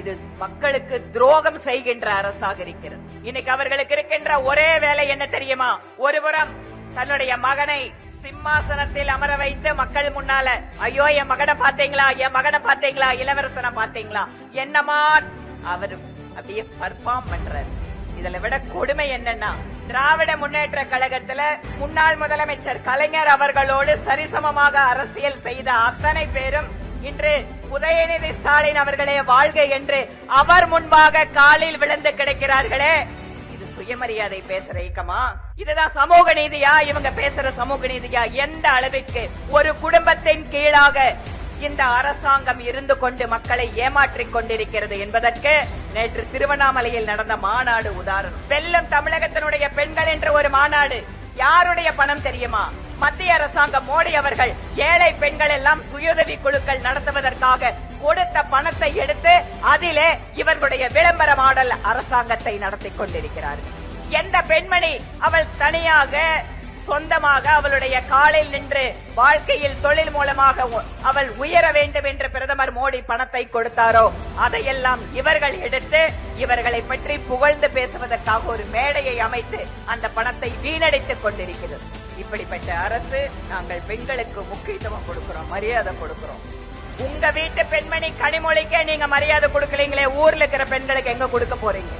இது மக்களுக்கு துரோகம் செய்கின்ற அரசாக இருக்கிறது. இன்னைக்கு அவர்களுக்கு இருக்கின்ற ஒரே வேலை என்ன தெரியுமா? ஒருபுறம் தன்னுடைய மகனை சிம்மாசனத்தில் அமர வைத்து மக்கள் முன்னால ஐயோ என் மகனை பாத்தீங்களா என் மகனை பாத்தீங்களா இளவரசனை பாத்தீங்களா என்னமா அவர் அப்படியே பர்ஃபார்ம் பண்றாரு. இதுல விட கொடுமை என்னன்னா திராவிட முன்னேற்ற கழகத்துல முன்னாள் முதலமைச்சர் கலைஞர் அவர்களோடு சரிசமமாக அரசியல் செய்த அத்தனை பேரும் இன்று உதயநிதி ஸ்டாலின் அவர்களே வாழ்க என்று அவர் முன்பாக காலில் விழுந்து கிடைக்கிறார்களே. இது சுயமரியாதை பேசுற இயக்கமா? இதுதான் சமூக நீதியா? இவங்க பேசுற சமூக நீதியா? எந்த அளவிற்கு ஒரு குடும்பத்தின் கீழாக இந்த அரசாங்கம் இருந்து கொண்டு மக்களை ஏமாற்றிக் கொண்டிருக்கிறது என்பதற்கு நேற்று திருவண்ணாமலையில் நடந்த மாநாடு உதாரணம். வெல்லும் தமிழகத்தினுடைய பெண்கள் என்ற ஒரு மாநாடு. யாருடைய பணம் தெரியுமா? மத்திய அரசாங்கம் மோடி அவர்கள் ஏழை பெண்கள் எல்லாம் சுயுதவி குழுக்கள் நடத்துவதற்காக கொடுத்த பணத்தை எடுத்து அதிலே இவர்களுடைய விளம்பர மாடல் அரசாங்கத்தை நடத்தி கொண்டிருக்கிறார்கள் எந்த பெண்மணி அவள் தனியாக சொந்தமாக அவளுடைய காலில் நின்று வாழ்க்கையில் தொழில் மூலமாக உ- அவள் உயர வேண்டும் என்று பிரதமர் மோடி பணத்தை கொடுத்தாரோ அதையெல்லாம் இவர்கள் எடுத்து இவர்களை பற்றி புகழ்ந்து பேசுவதற்காக ஒரு மேடையை அமைத்து அந்த பணத்தை வீணடித்துக் கொண்டிருக்கிறது. இப்படிப்பட்ட அரசு நாங்கள் பெண்களுக்கு முக்கியத்துவம் கொடுக்கிறோம் மரியாதை கொடுக்கிறோம். உங்க வீட்டு பெண்மணி கனிமொழிக்கே நீங்க மரியாதை கொடுக்கலீங்களே ஊர்ல இருக்கிற பெண்களுக்கு எங்க கொடுக்க போறீங்க?